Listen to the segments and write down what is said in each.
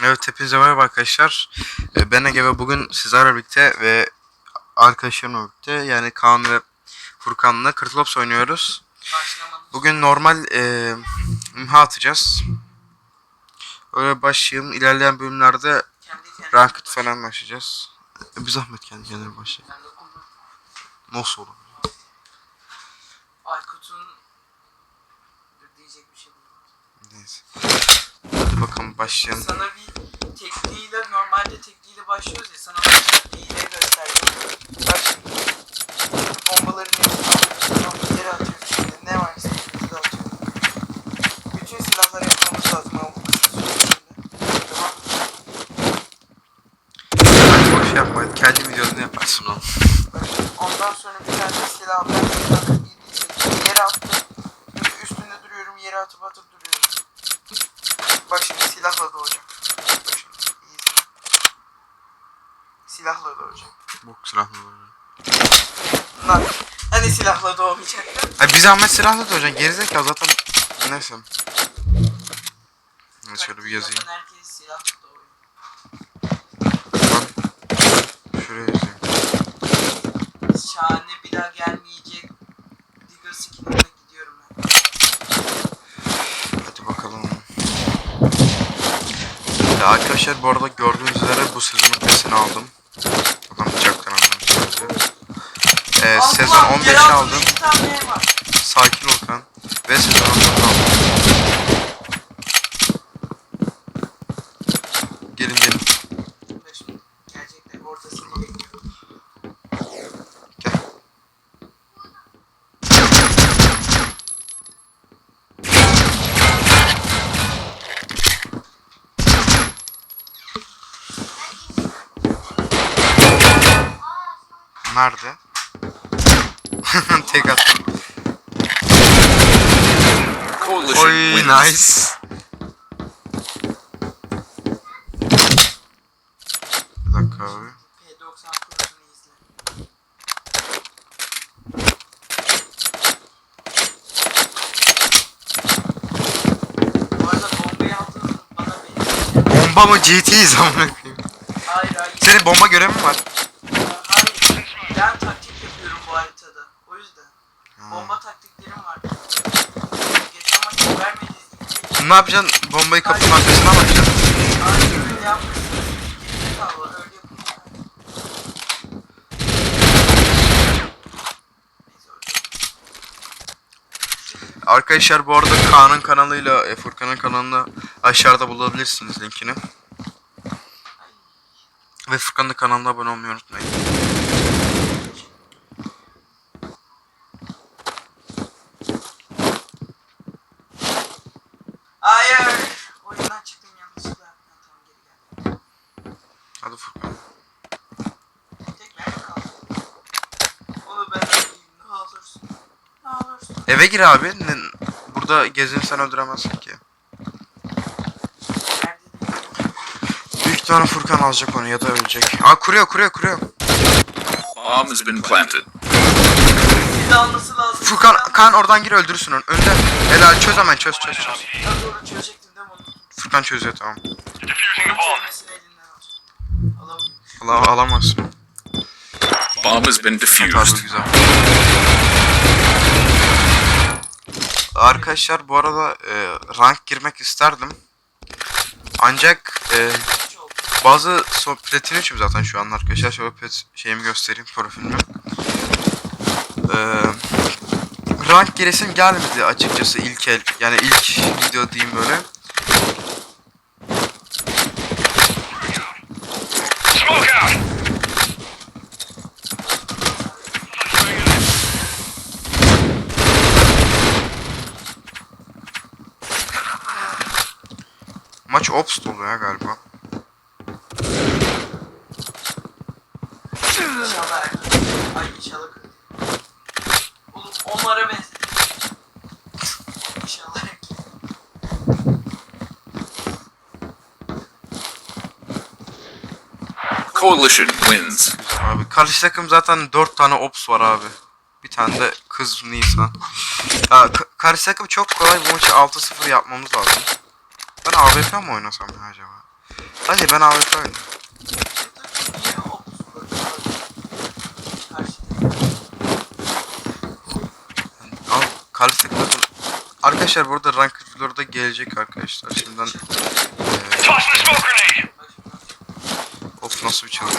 Evet hepinize merhaba arkadaşlar. Ee, Ben Ege ve bugün sizlerle birlikte ve arkadaşlarımla birlikte yani Kaan ve Furkan'la Kırtlops oynuyoruz. Bugün normal e, imha atacağız. Öyle başlayalım. İlerleyen bölümlerde ranked falan başlayacağız. E, Bir zahmet kendi kendine başlayalım. Nasıl olur? Aykut'un diyecek bir şey değil. Neyse. Bakalım başlayalım. Sana bir tekniğiyle normalde tekniğiyle başlıyoruz ya sana bir hile göstereceğim. Bak şimdi. Bombaların hepsini alıyorsun. Yere atıyorsun. Şimdi ne varsa hepsini atıyorsun. Bütün silahları yapmamız lazım ama bu kısa süre içinde. Tamam. Boş yapma. Kendi videonu yaparsın oğlum. Bak şimdi ondan sonra bir tane silah ben bir tane iyi yere attım. Şimdi üstünde duruyorum yere atıp atıp duruyorum. Bak şimdi silahla doğacak. Bak şimdi iyi izle. Silahla doğacak. Bok silahlı olur. Lan hani silahla doğmayacaktı? Ay bir zahmet silahla hocam. Gerizekalı zaten. Neyse. Evet, şöyle bir yazayım. Zaten herkes silahla doğuyor. Lan. Şuraya yazayım. Şahane bir daha gelmeyecek. Digger skin'ime gidiyorum ben. Hadi bakalım. Ya arkadaşlar bu arada gördüğünüz üzere bu sezonun pesini aldım. Adam bıçaktan aldım sözü. Ee, sezon yer 15'i altında aldım. Sakin ol kan. Ve sezon 16'ı aldım. Gelin gelin. Dur şimdi. Gerçekten ortasını bekliyorum. Gel. Nerede? Tek attım. Oy nice. Bir dakika abi. P90 Pro'sunu izle. Bu arada bombayı aldın bana benim. Bomba mı GT'yiz amına koyayım. Hayır hayır. Senin bomba görevi var. Ben taktik yapıyorum bu haritada. O yüzden. Bomba taktiklerim var. Geçen maçı vermediğiniz Ne yapacaksın? Bombayı kapının arkasına mı atacaksın? Öyle öyle yapın. Neyse öyle. Arkadaşlar bu arada Kaan'ın kanalıyla e, Furkan'ın kanalını aşağıda bulabilirsiniz linkini. Ve Furkan'ın kanalına abone olmayı unutmayın. Hayır. Oyundan çıktım yanlışlıkla. Ha, tamam geri geldim. Hadi Furkan. Tek ben mi kaldım? Onu ben öldüreyim ne olursun. Ne olursun. Eve gir abi. Burada gezinsen öldüremezsin ki. Büyük ihtimalle Furkan alacak onu ya da ölecek. Aa kuruyor kuruyor kuruyor. Bomb has been planted. Sizi alması lazım. Furkan Kaan oradan gir öldürürsün onu. Önde. Helal çöz hemen çöz çöz çöz. Ya doğru çözecektim değil mi onu? Furkan çözüyor tamam. Onun çözmesini elinden al. Alamıyorum. Allah alamazsın. Bomb has been defused. güzel. Arkadaşlar bu arada e, rank girmek isterdim. Ancak e, bazı so platin 3'üm zaten şu an arkadaşlar. Şöyle pet şeyimi göstereyim profilimi. E, rank giresim gelmedi açıkçası ilk el. Yani ilk video diyeyim böyle. Maç ops dolu ya galiba. İnşallah. Ay inşallah. Oğlum onlara benzedi. İnşallah. Coalition wins. Abi karşı takım zaten 4 tane ops var abi. Bir tane de kız Nisan. Ya, ka- karşı takım çok kolay bu maçı 6-0 yapmamız lazım. AWP mi oynasam ya acaba? Hadi ben AWP? Karşıda. Al kalp tıkladım. Arkadaşlar burada rank videoları da gelecek arkadaşlar. Şimdiden grenade! of nasıl bir hole!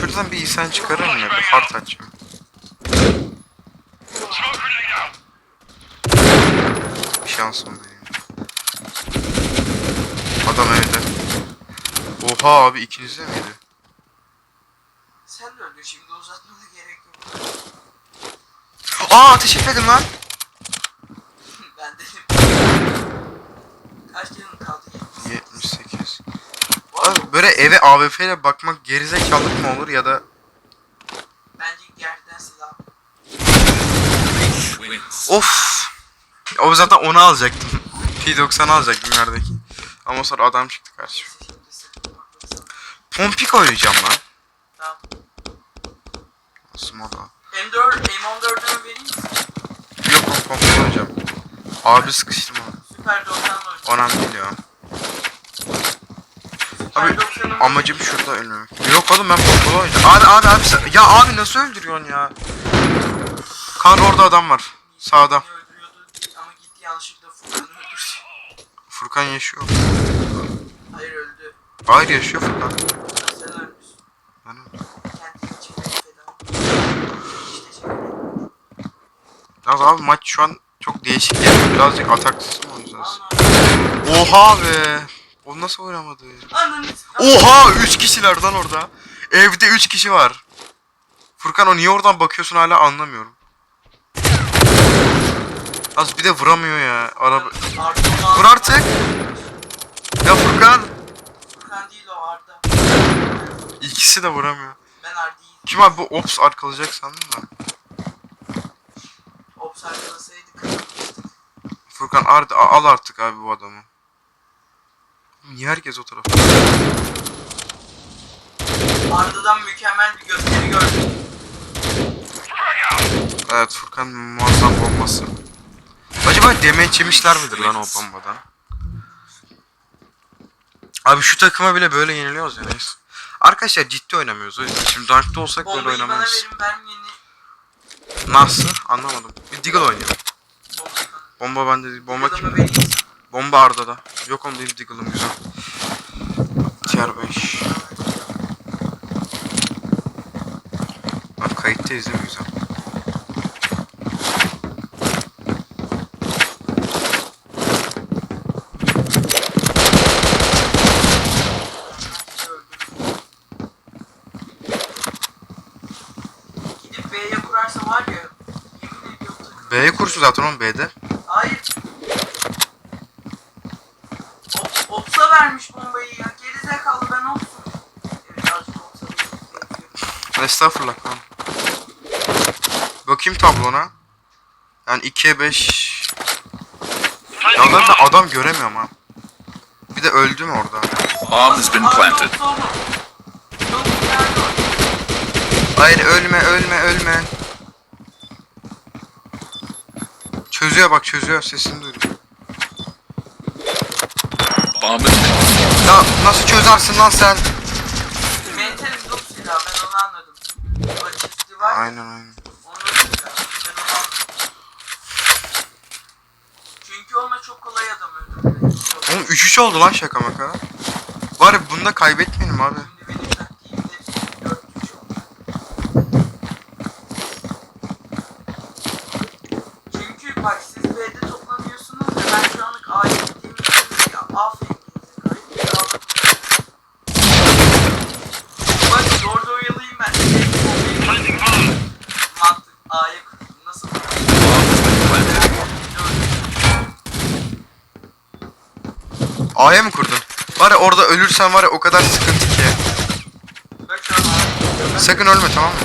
Şuradan bir insan çıkarır mı? Bir fart açayım. Smoke grenade out! Bir şansım vereyim. Adam evde. Oha abi ikiniz de miydi? Sen de öldün şimdi uzatmana gerek yok. Aa ateş etmedim lan. ben dedim. Kaç canın kaldı? 78. Abi böyle eve AWP ile bakmak gerizekalılık mı olur ya da Bence geriden silah. Of. O zaten onu alacaktım. P90 alacaktım yerdeki. Ama sonra adam çıktı bakmasın. Pompik oynayacağım lan. Tamam. Nasıl moda? M4, M14'ümü vereyim misin? Yok yok pompik oynayacağım. Abi sıkıştım onu. Süper 90'la oynayacağım. Ya. Süper Abi 90'ımı amacım şurada ölmemek. Yok oğlum ben pompalı oynayacağım. Abi abi abi sen- ya abi nasıl öldürüyorsun ya? Kan orada adam var. Sağda. Beni öldürüyordu ama gitti yanlışlıkla Furkan'ı öldürdü. Furkan yaşıyor. Hayır öldü. Hayır yaşıyor Furkan. Sen ölmüşsün. Ben öldüm. Kendini için beni feda. İşte. Yalnız abi maç şu an çok değişik yani. Birazcık ataksız mı oynayacağız? Oha be. O nasıl oynamadı? Oha 3 kişiler lan orada. Evde 3 kişi var. Furkan o niye oradan bakıyorsun hala anlamıyorum. Az bir de vuramıyor ya. Araba... Vur artık. Ya Furkan. Furkan değil o Arda. İkisi de vuramıyor. Ben Arda'yı Kim abi bu ops arkalayacak sandım da. Ops arkalasaydı kazanmıştık. Furkan Arda al artık abi bu adamı. Niye herkes o tarafa? Arda'dan mükemmel bir gösteri gördük. Evet Furkan muazzam bombası. Acaba demeç yemişler midir lan o bombadan? Abi şu takıma bile böyle yeniliyoruz ya neyse. Arkadaşlar ciddi oynamıyoruz o yüzden. Şimdi Dunk'ta olsak böyle Bombayı bana oynamayız. Nasıl? Anlamadım. Bir Deagle oynayalım. Bomba bende değil. Bomba Adamı kim? vereyim. Bomba Arda'da. Yok oğlum benim Deagle'ım güzel. Tier 5. Bak kayıttayız değil mi güzel? Gidip B'ye kurarsa var ya yemin ediyorum takım. B'ye kursu zaten oğlum B'de. Hayır. Op, Ops'a vermiş bombayı ya. Gerizekalı ben Ops'a veriyorum. Estağfurullah lan. Bakayım tablona. Yani 2'ye 5. Ya zaten adam göremiyorum ha. Bir de öldü mü orada? Bomb has been planted. Hayır ölme ölme ölme. Çözüyor bak çözüyor sesini duydum. Been Ya nasıl çözersin lan sen? Mental Doom silahı ben onu anladım. Açıkçası var. ya, Aynen aynen. Onun silahı. Ben onu anladım. Çünkü onunla çok kolay adam öldürmek. Oğlum 3-3 oldu lan şaka maka. Bari bunda kaybetmeyelim abi. Şimdi benim taktiğimde 4 3 oldu. Çünkü bak siz B'de toplanıyorsunuz ya ben şu anlık A'ya gittiğim için ya aferin gerize kayıp Bak orada oyalayayım ben de B'de Planting bomb! Mantık A'ya nasıl bomb has been planted. A'ya mı kurdun? Var ya orada ölürsen var ya o kadar sıkıntı ki. Sakın ölme tamam mı?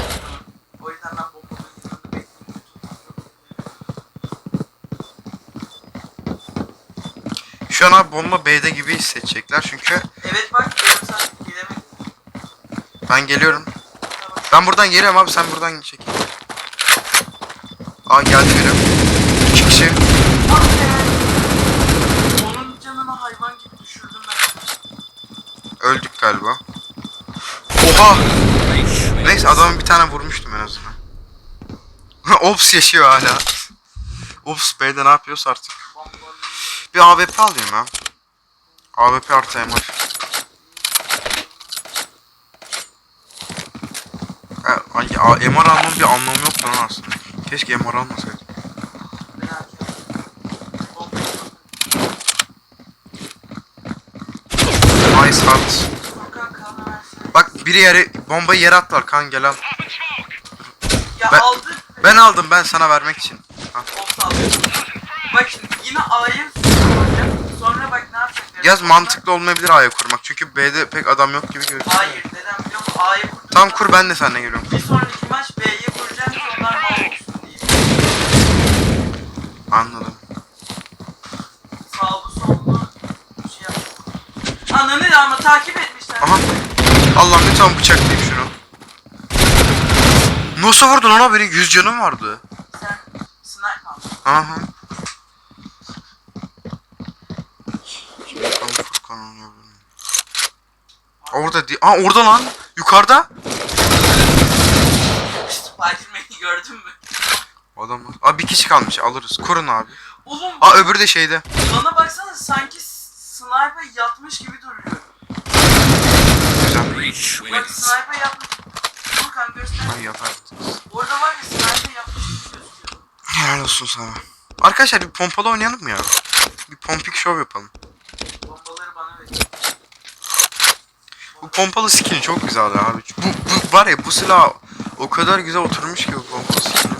Şu an abi bomba B'de gibi hissedecekler çünkü Evet bak ben geliyorum. Ben buradan geliyorum abi sen buradan çekil. Aa geldi biri. İki kişi. Ah be! Onun canını Öldük galiba. Oha! Neyse adamı bir tane vurmuştum en azından. Ops yaşıyor hala. Ops B'de ne yapıyorsa artık. Bir AWP alayım ha. AWP artı MR. Ha, ay, MR almanın bir anlamı yok lan aslında. Keşke MR almasaydım. Nice heart. Furkan kanı versene. Bak biri yere bombayı yere attılar kan gel al. Ya Ben- aldı. Ben aldım ben sana vermek için. Of aldı. Bak şimdi yine A'yı soracağım. Sonra bak ne yapacaklar? Yaz mantıklı olmayabilir A'ya kurmak. Çünkü B'de pek adam yok gibi gözüküyor. Hayır neden biliyor musun? A'yı kurdum. Tamam kur ben de seninle geliyorum. Bir sonraki maç B'yi kuracağım ki onlar mal olsun diye. Anladım. Sağlı sollu şey yap. Ananı ama takip etmişler. Aha. Allah'ım lütfen bıçaklayayım şunu. Nasıl vurdun ona beni? 100 canım vardı. Sen sniper al. Aha. Orada değil. Aa orada lan. Yukarıda. Spiderman'i gördün mü? Adam var. Aa bir kişi kalmış. Alırız. Kurun abi. Oğlum Aa öbürü de şeyde. bana baksana sanki sniper yatmış gibi duruyor. Breach Bak wins. sniper. Ay yapar. Orada var ya sniper yapmış gibi gözüküyor. Helal olsun sana. Arkadaşlar bir pompalı oynayalım mı ya? Bir pompik show yapalım. Bombaları bana ver. Bu pompalı skin çok güzel abi. Bu, bu var ya bu silah o kadar güzel oturmuş ki bu pompalı skin.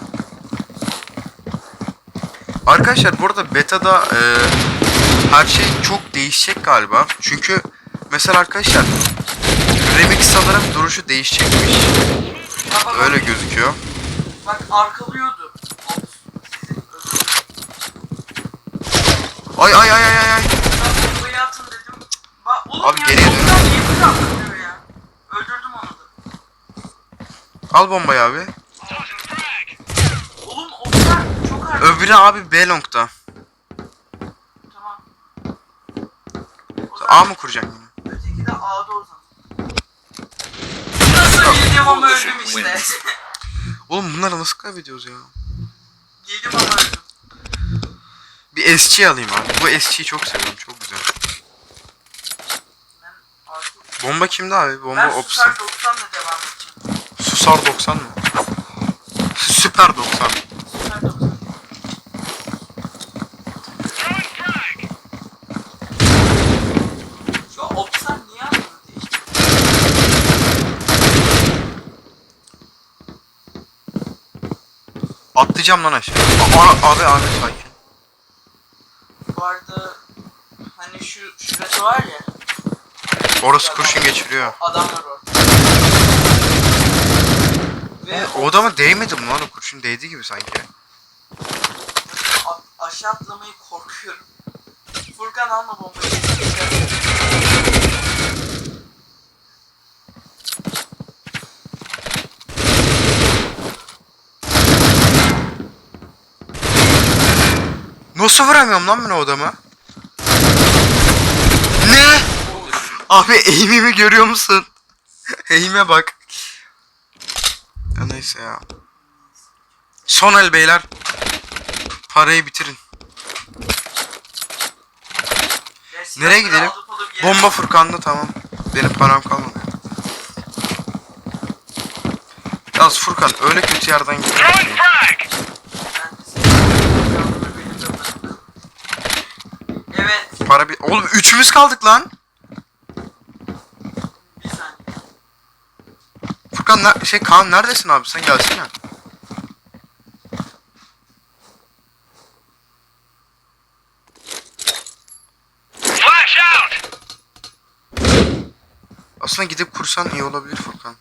Arkadaşlar bu arada beta'da e, her şey çok değişecek galiba. Çünkü mesela arkadaşlar remix sanırım duruşu değişecekmiş. Ya bak, Öyle gözüküyor. Bak arkalıyordu. Ay ay ay ay ay. Ben bombayı atın dedim. Bak oğlum Abi ya geriye dön. ya? Öldürdüm onu da. Al bombayı abi. Oğlum onlar çok ağır. Öbürü abi B long'da. Tamam. O A mı kuracaksın yine? Öteki de A'da o zaman. Yedim ama öldüm işte. Oğlum bunları nasıl kaybediyoruz ya? yedim ama öldüm. Bir SC alayım abi. Bu SC'yi çok seviyorum. Çok güzel. Artık... Bomba kimde abi? Bomba Ben Ops'ta. Susar 90'la devam edeceğim. Susar 90 mı? Süper 90. Susar 90. Atlayacağım lan aşağı. Aa, abi abi sakin. Bu arada hani şu şurası var ya. Orası kurşun geçiriyor. Adamlar orada. Ve O adama değmedi mi lan o kurşun? Değdi gibi sanki. a- aşağı atlamayı korkuyorum. Furkan alma bombayı. Nasıl vuramıyorum lan ben o adamı? Ne? Abi eğimimi görüyor musun? Eğime bak. Ya neyse ya. Son el beyler. Parayı bitirin. Nereye gidelim? Bomba Furkan'da tamam. Benim param kalmadı. Yalnız Furkan öyle kötü yerden gidiyor Throwing ki. frag. Ben de seni- Benim de param. Evet. Para bir... Oğlum üçümüz kaldık lan. Bir saniye. Furkan ne... şey Kaan neredesin abi sen gelsene. Flash out. Aslında gidip kursan iyi olabilir Furkan.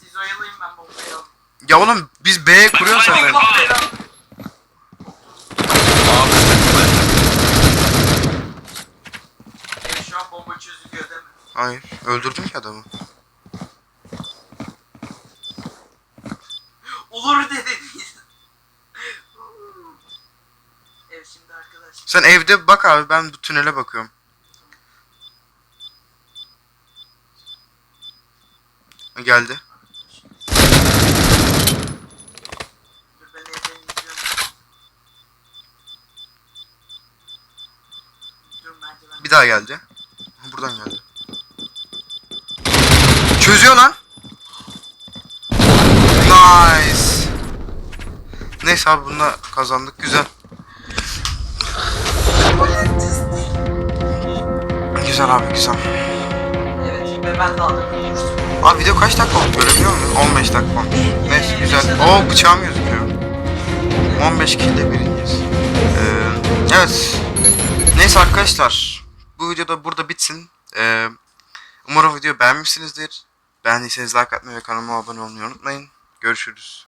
Siz oyalayın ben bombayı alayım. Ya oğlum biz B'ye kuruyoruz zaten. Hayır. Öldürdüm ki adamı. Olur dediniz. evet şimdi arkadaşlar. Sen evde bak abi ben bu tünele bakıyorum. Geldi. Bir daha geldi. Buradan geldi. Çözüyor lan. Nice. Neyse abi bununla kazandık. Güzel. Güzel abi güzel. Evet ve ben de aldım. Abi video kaç dakika oldu görebiliyor musun? 15 dakika olmuş. Neyse güzel. Oo bıçağım gözüküyor. 15 kilde birinciyiz. Ee, evet. Neyse arkadaşlar. Bu videoda burada bitsin. Ee, umarım video beğenmişsinizdir. Beğendiyseniz like atmayı ve kanalıma abone olmayı unutmayın. Görüşürüz.